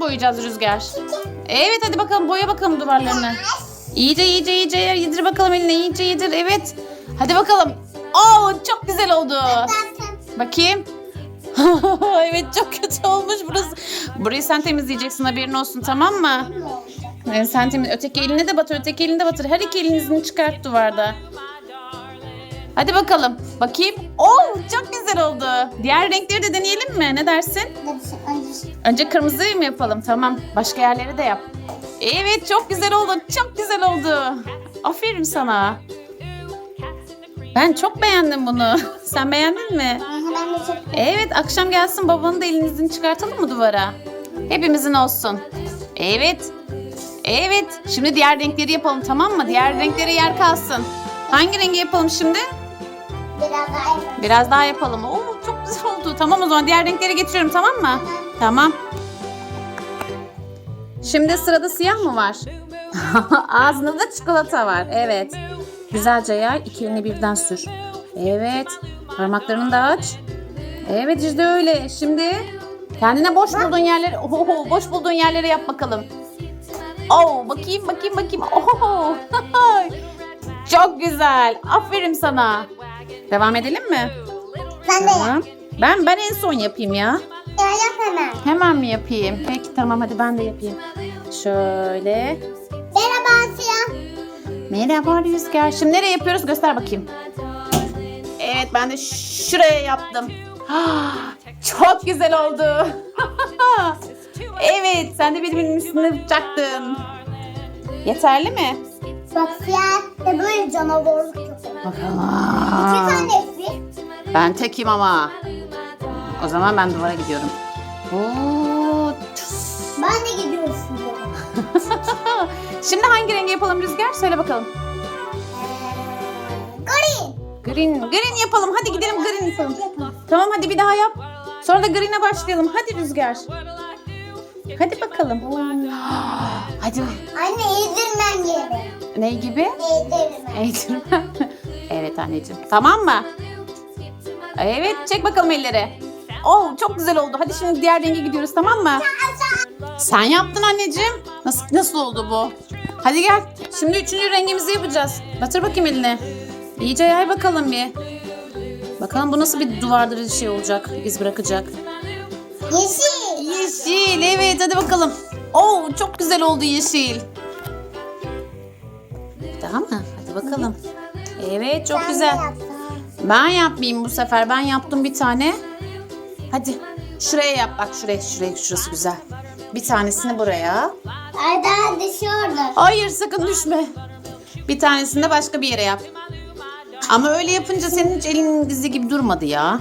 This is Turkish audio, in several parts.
boyayacağız Rüzgar? Evet hadi bakalım boya bakalım duvarlarını. İyice iyice iyice yedir bakalım eline iyice yedir evet. Hadi bakalım. Oo çok güzel oldu. Bakayım. evet çok kötü olmuş burası. Burayı sen temizleyeceksin haberin olsun tamam mı? Sen temiz. Öteki eline de batır, öteki eline de batır. Her iki elinizini çıkart duvarda. Hadi bakalım. Bakayım. Oo çok güzel oldu. Diğer renkleri de deneyelim mi? Ne dersin? Önce kırmızıyı mı yapalım? Tamam. Başka yerleri de yap. Evet çok güzel oldu. Çok güzel oldu. Aferin sana. Ben çok beğendim bunu. Sen beğendin mi? Ben de çok Evet akşam gelsin babanın da elinizini çıkartalım mı duvara? Hepimizin olsun. Evet. Evet. Şimdi diğer renkleri yapalım tamam mı? Diğer renklere yer kalsın. Hangi rengi yapalım şimdi? Biraz daha yapayım. Biraz daha yapalım. Oo çok güzel oldu. Tamam o zaman diğer renkleri getiriyorum tamam mı? Tamam. Şimdi sırada siyah mı var? Ağzında da çikolata var. Evet. Güzelce yay. iki elini birden sür. Evet. Parmaklarını da aç. Evet işte öyle. Şimdi kendine boş bulduğun yerleri, oho, boş bulduğun yerlere yap bakalım. Oo, bakayım bakayım bakayım. Oho. Çok güzel. Aferin sana. Devam edelim mi? Sen de yap. Tamam. Ben ben en son yapayım ya. Ya yap hemen. Hemen mi yapayım? Peki tamam hadi ben de yapayım. Şöyle. Merhaba Siyah. Merhaba Rüzgar. Şimdi nereye yapıyoruz? Göster bakayım. Evet ben de şuraya yaptım. Çok güzel oldu. evet sen de benim elimin üstüne tutacaktın. Yeterli mi? Bak Siyah da böyle canavarlık yapıyor. İki Bakalım. tanesi. Ben tekim ama. O zaman ben duvara gidiyorum. Oo. Ben de gidiyorum şimdi. Şimdi hangi rengi yapalım Rüzgar? Söyle bakalım. Ee, Green. Green, green yapalım. Hadi gidelim green yapalım. Tamam hadi bir daha yap. Sonra da green'e başlayalım. Hadi Rüzgar. Hadi bakalım. Hadi. Anne yedirmem yeri. Ne gibi? Yedirmem. Eğitirmem. Evet anneciğim. Tamam mı? Evet çek bakalım elleri. Oh çok güzel oldu. Hadi şimdi diğer renge gidiyoruz tamam mı? Sen yaptın anneciğim. Nasıl nasıl oldu bu? Hadi gel. Şimdi üçüncü rengimizi yapacağız. Batır bakayım eline. İyice yay bakalım bir. Bakalım bu nasıl bir duvarda şey olacak, iz bırakacak. Yeşil. Yeşil evet hadi bakalım. Oo çok güzel oldu yeşil. Daha mı? Hadi bakalım. Evet çok Sen de güzel. Ben yapmayayım bu sefer. Ben yaptım bir tane. Hadi şuraya yap. Bak şuraya şuraya şurası güzel. Bir tanesini buraya. Ay daha düşüyordur. Hayır sakın düşme. Bir tanesini de başka bir yere yap. Ama öyle yapınca senin hiç elinin dizi gibi durmadı ya.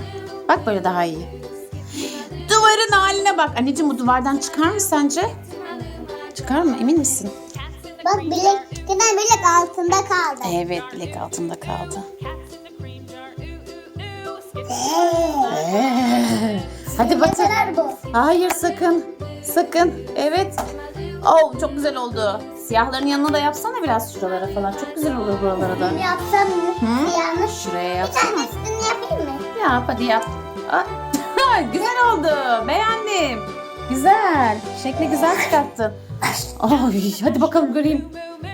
Bak böyle daha iyi. Duvarın haline bak. Anneciğim bu duvardan çıkar mı sence? Çıkar mı? Emin misin? Bak bilek, giden bilek altında kaldı. Evet bilek altında kaldı. Hadi bu. Hayır sakın. Sakın. Evet. Oh çok güzel oldu. Siyahların yanına da yapsana biraz şuralara falan. Çok güzel olur buralara da. Yapsam mı? Yanlış. Şuraya Bir yapsana. tanesini yapayım mı? Yap hadi yap. Ah, güzel oldu. Beğendim. Güzel. Şekli güzel çıkarttın. Ay, hadi bakalım göreyim.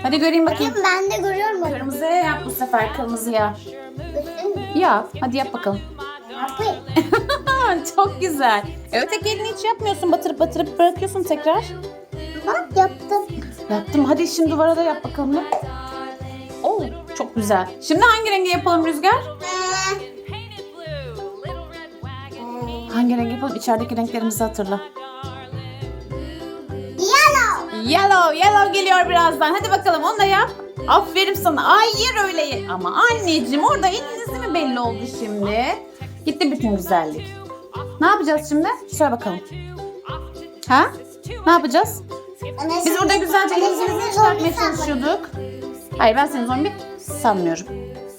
Hadi göreyim bakayım. Ben de görüyorum bunu. Kırmızıya yap bu sefer kırmızıya. Üstün mü? Yap. Hadi yap bakalım. Yapayım. Çok güzel. E, öteki elini hiç yapmıyorsun. Batırıp batırıp bırakıyorsun tekrar. Bak yaptım. Yaptım. Hadi şimdi duvara da yap bakalım. Oo, çok güzel. Şimdi hangi rengi yapalım Rüzgar? Ee, Hangi rengi yapalım? İçerideki renklerimizi hatırla. Yellow. Yellow, yellow geliyor birazdan. Hadi bakalım onu da yap. Aferin sana. Hayır öyle. ye- Ama anneciğim orada elinizi mi belli oldu şimdi? Gitti bütün güzellik. Ne yapacağız şimdi? Söyle bakalım. Ha? Ne yapacağız? Biz burada güzelce elimizi çıkartmaya çalışıyorduk. Hayır ben seni zombi sanmıyorum.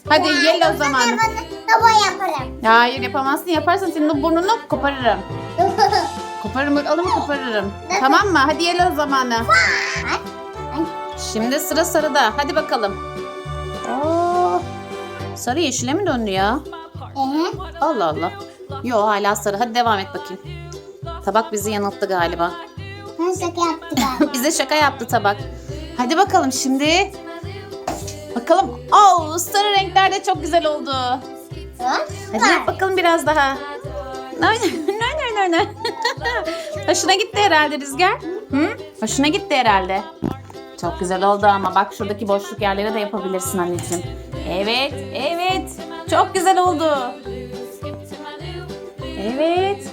Hadi yellow Ben zamanı. baba yaparım. Hayır yapamazsın. Yaparsan senin burnunu koparırım. Koparırım, alımı koparırım. tamam mı? Hadi yellow zamanı. Şimdi sıra sarıda. Hadi bakalım. Oo, sarı yeşile mi döndü ya? Allah Allah. Yo hala sarı. Hadi devam et bakayım. Tabak bizi yanılttı galiba. Ben şaka yaptı galiba. Bize şaka yaptı tabak. Hadi bakalım şimdi. Bakalım. Oo, sarı renkler de çok güzel oldu. Hadi yap bakalım biraz daha. Ne ne ne ne ne. Hoşuna gitti herhalde Rüzgar. Hı? Hoşuna gitti herhalde. Çok güzel oldu ama bak şuradaki boşluk yerlere de yapabilirsin anneciğim. Evet, evet. Çok güzel oldu. Evet.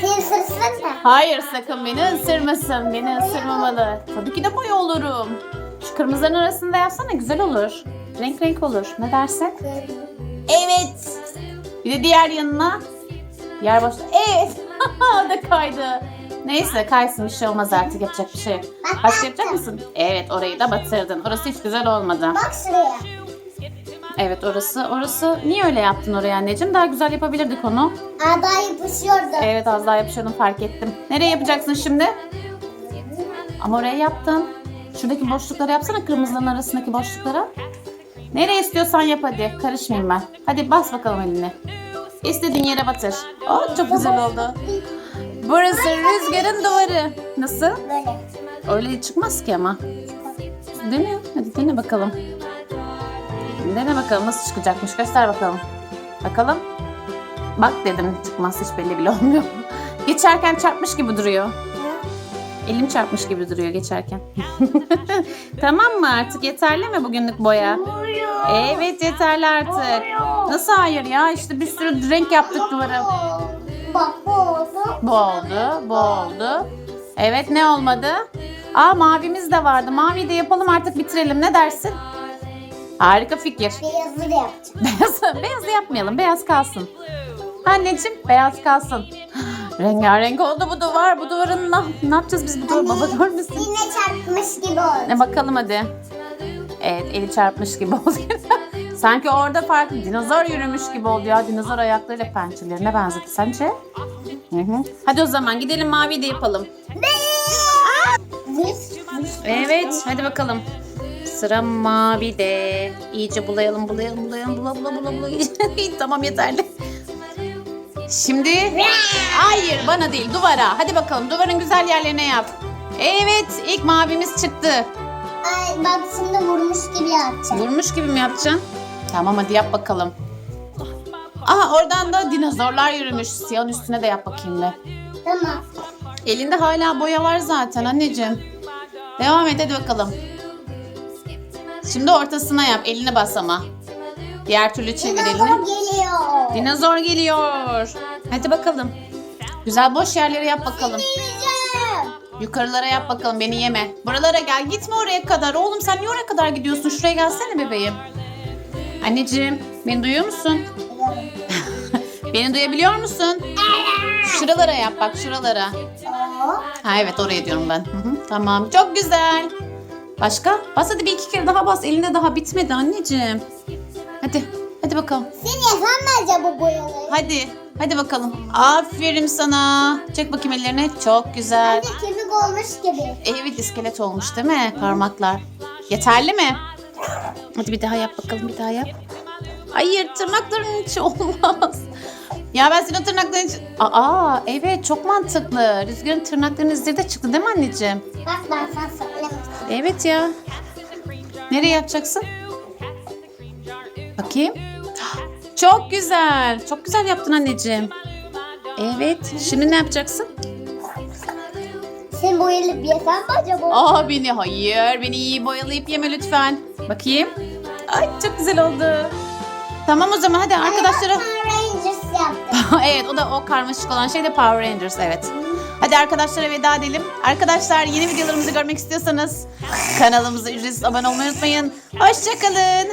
Seni ısırsın mı? Hayır sakın beni ısırmasın. Beni ısırmamalı. Tabii ki de boy olurum. Şu kırmızıların arasında yapsana güzel olur. Renk renk olur. Ne dersin? Evet. Bir de diğer yanına. Diğer başta. Evet. o da kaydı. Neyse kaysın bir şey olmaz artık yapacak bir şey. yok. Başka yapacak mısın? Evet orayı da batırdın. Orası hiç güzel olmadı. Bak şuraya. Evet orası. Orası niye öyle yaptın oraya anneciğim? Daha güzel yapabilirdik onu. Aa daha yapışıyordu. Evet az daha yapışıyordum fark ettim. Nereye yapacaksın şimdi? Ama oraya yaptın. Şuradaki boşlukları yapsana kırmızıların arasındaki boşluklara. Nereye istiyorsan yap hadi. Karışmayayım ben. Hadi bas bakalım elini. İstediğin yere batır. Oh çok güzel oldu. Burası rüzgarın duvarı. Nasıl? Böyle. Öyle çıkmaz ki ama. Dene. Hadi dene bakalım. Dene bakalım nasıl çıkacakmış. Göster bakalım. Bakalım. Bak dedim çıkmaz hiç belli bile olmuyor. Geçerken çarpmış gibi duruyor. Elim çarpmış gibi duruyor geçerken. tamam mı artık yeterli mi bugünlük boya? Evet yeterli artık. Nasıl hayır ya işte bir sürü renk yaptık duvara. Bak bu oldu. Bu oldu, bu oldu. Evet ne olmadı? Aa mavimiz de vardı. Maviyi de yapalım artık bitirelim. Ne dersin? Harika fikir. Beyazı da yapacağım. Beyaz, beyaz da yapmayalım. Beyaz kalsın. Anneciğim beyaz kalsın. Rengarenk oldu bu duvar. Bu duvarın ne, ne yapacağız biz bu duvarı? Baba görmesin. Yine çarpmış gibi oldu. Ne bakalım hadi. Evet eli çarpmış gibi oldu. Sanki orada farklı dinozor yürümüş gibi oldu ya. Dinozor ayaklarıyla pençelerine benzedi. Sence? Hı hı. Hadi o zaman gidelim mavi de yapalım. Evet hadi bakalım. Sıra mavi de. İyice bulayalım bulayalım bulayalım bula bula bula bula. tamam yeterli. Şimdi hayır bana değil duvara. Hadi bakalım duvarın güzel yerlerine yap. Evet ilk mavimiz çıktı. Ay bak şimdi vurmuş gibi yapacağım. Vurmuş gibi mi yapacaksın? Tamam hadi yap bakalım. Aha oradan da dinozorlar yürümüş. Siyahın üstüne de yap bakayım be. Tamam. Elinde hala boya var zaten anneciğim. Devam et hadi bakalım. Şimdi ortasına yap. Eline bas ama. Diğer türlü çevir elini. Dinozor geliyor. Dinozor geliyor. Hadi bakalım. Güzel boş yerlere yap bakalım. Yukarılara yap bakalım beni yeme. Buralara gel gitme oraya kadar. Oğlum sen niye oraya kadar gidiyorsun? Şuraya gelsene bebeğim. Anneciğim beni duyuyor musun? Beni duyabiliyor musun? Şuralara yap bak şuralara. Ha evet oraya diyorum ben. Hı hı, tamam çok güzel. Başka? Bas hadi bir iki kere daha bas. Elinde daha bitmedi anneciğim. Hadi. Hadi bakalım. Sen acaba bu boyaları? Hadi. Hadi bakalım. Aferin sana. Çek bakayım ellerini. Çok güzel. Hadi kemik olmuş gibi. Evet iskelet olmuş değil mi? Parmaklar. Yeterli mi? Hadi bir daha yap bakalım bir daha yap. Hayır tırnakların içi olmaz. Ya ben senin tırnakların içi... Aa evet çok mantıklı. Rüzgarın tırnaklarının izleri de çıktı değil mi anneciğim? Bak ben sana söylemiştim. Evet ya. Nereye yapacaksın? Bakayım. Çok güzel. Çok güzel yaptın anneciğim. Evet. Şimdi ne yapacaksın? Sen boyalıp yesen mi acaba? Aa beni hayır. Beni iyi boyalayıp yeme lütfen. Bakayım. Ay çok güzel oldu. Tamam o zaman hadi arkadaşlara. Power Rangers yaptım. evet o da o karmaşık olan şey de Power Rangers evet. Hadi arkadaşlara veda edelim. Arkadaşlar yeni videolarımızı görmek istiyorsanız kanalımıza ücretsiz abone olmayı unutmayın. Hoşçakalın.